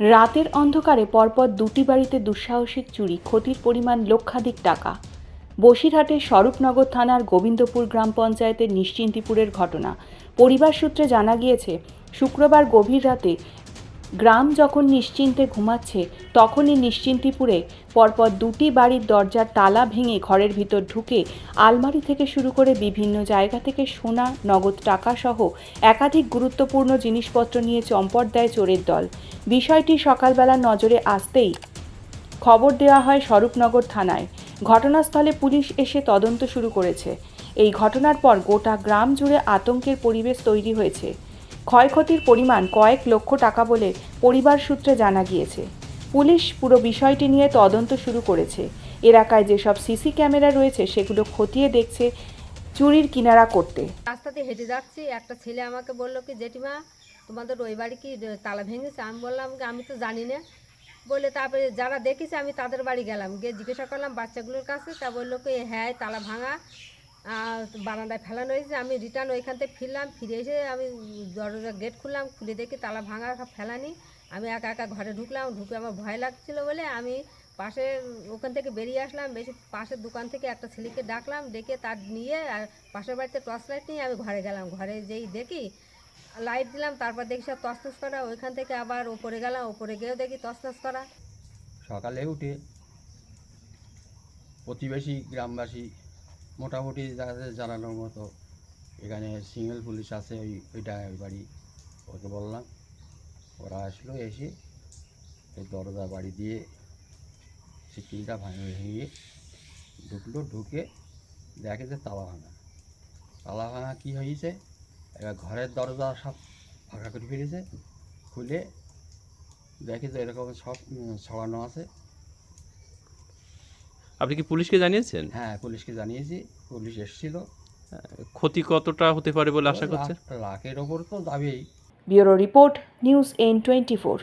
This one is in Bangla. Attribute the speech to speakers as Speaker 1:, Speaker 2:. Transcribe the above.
Speaker 1: রাতের অন্ধকারে পরপর দুটি বাড়িতে দুঃসাহসিক চুরি, ক্ষতির পরিমাণ লক্ষাধিক টাকা। বসিরহাটে স্বরূপনগর থানার গোবিন্দপুর গ্রাম পঞ্চায়েতের নিশ্চিন্তিপুরের ঘটনা। পরিবার সূত্রে জানা গিয়েছে, শুক্রবার গভীর রাতে গ্রাম যখন নিশ্চিন্তে ঘুমাচ্ছে, তখনই নিশ্চিন্তিপুরে পরপর দুটি বাড়ির দরজার তালা ভেঙে ঘরের ভিতর ঢুকে আলমারি থেকে শুরু করে বিভিন্ন জায়গা থেকে সোনা, নগদ টাকা সহ একাধিক গুরুত্বপূর্ণ জিনিসপত্র নিয়ে চম্পট দেয় চোরের দল। বিষয়টি সকালবেলা নজরে আসতেই খবর দেওয়া হয় স্বরূপনগর থানায়। ঘটনাস্থলে পুলিশ এসে তদন্ত শুরু করেছে। এই ঘটনার পর গোটা গ্রাম জুড়ে আতঙ্কের পরিবেশ তৈরি হয়েছে। ক্ষয়ক্ষতির পরিমাণ কয়েক লক্ষ টাকা বলে পরিবার সূত্রে জানা গিয়েছে। পুলিশ পুরো বিষয়টি নিয়ে তদন্ত শুরু করেছে। এলাকায় যেসব সিসি ক্যামেরা রয়েছে, সেগুলো খতিয়ে দেখছে চুরির কিনারা করতে।
Speaker 2: রাস্তাতে হেঁটে যাচ্ছি, একটা ছেলে আমাকে বলল কি, জেঠিমা, তোমাদের ওই বাড়ি কি তালা ভেঙেছে? আমি বললাম, আমি তো জানি না। বলে, তারপরে যারা দেখেছে, আমি তাদের বাড়ি গেলাম। গিয়ে জিজ্ঞাসা করলাম বাচ্চাগুলোর কাছে। তা বলল কি হ্যাঁ তালা ভাঙা। বারান্দায় ফেলানো হয়েছে, আমি রিটার্ন ওইখান থেকে ফিরলাম, ফিরে এসে আমি দরজা গেট খুললাম, খুলে দেখি তালা ভাঙা ফেলানি। আমি একা একা ঘরে ঢুকলাম, ঢুকে আমার ভয় লাগছিল বলে আমি পাশে ওখান থেকে বেরিয়ে আসলাম, বেশি পাশের দোকান থেকে একটা ছেলেকে ডাকলাম, ডেকে তার নিয়ে আর পাশের বাড়িতে টর্চ লাইট নিয়ে আমি ঘরে গেলাম। ঘরে যেই দেখি লাইট দিলাম, তারপর দেখি সব তসতস করা, ওইখান থেকে আবার ওপরে গেলাম ওপরে গিয়েও দেখি তসতস করা।
Speaker 3: সকালে উঠে প্রতিবেশী গ্রামবাসী মোটামুটি যাদের জানানোর মতো এখানে সিঙ্গেল পুলিশ আছে, ওই ওইটা ওই বাড়ি ওকে বললাম। ওরা আসলো, এসে এই দরজা বাড়ি দিয়ে সিকিলটা ভাঙে ভেঙে ঢুকলো, ঢুকে দেখে যে তালা ভাঙা। তালা ভাঙা কী হয়েছে? এবার ঘরের দরজা সব ফাঁকা করে ফেলেছে, খুলে দেখে যে এরকম সব ছড়ানো আছে।
Speaker 4: আপনি কি পুলিশকে জানিয়েছেন?
Speaker 3: হ্যাঁ পুলিশকে জানিয়েছি। পুলিশ এসেছিল।
Speaker 4: ক্ষতি কতটা হতে পারে বলে আশা করছেন?
Speaker 3: লাখ- লাখের ওপর তো দাবি
Speaker 1: bureau report news N twenty four.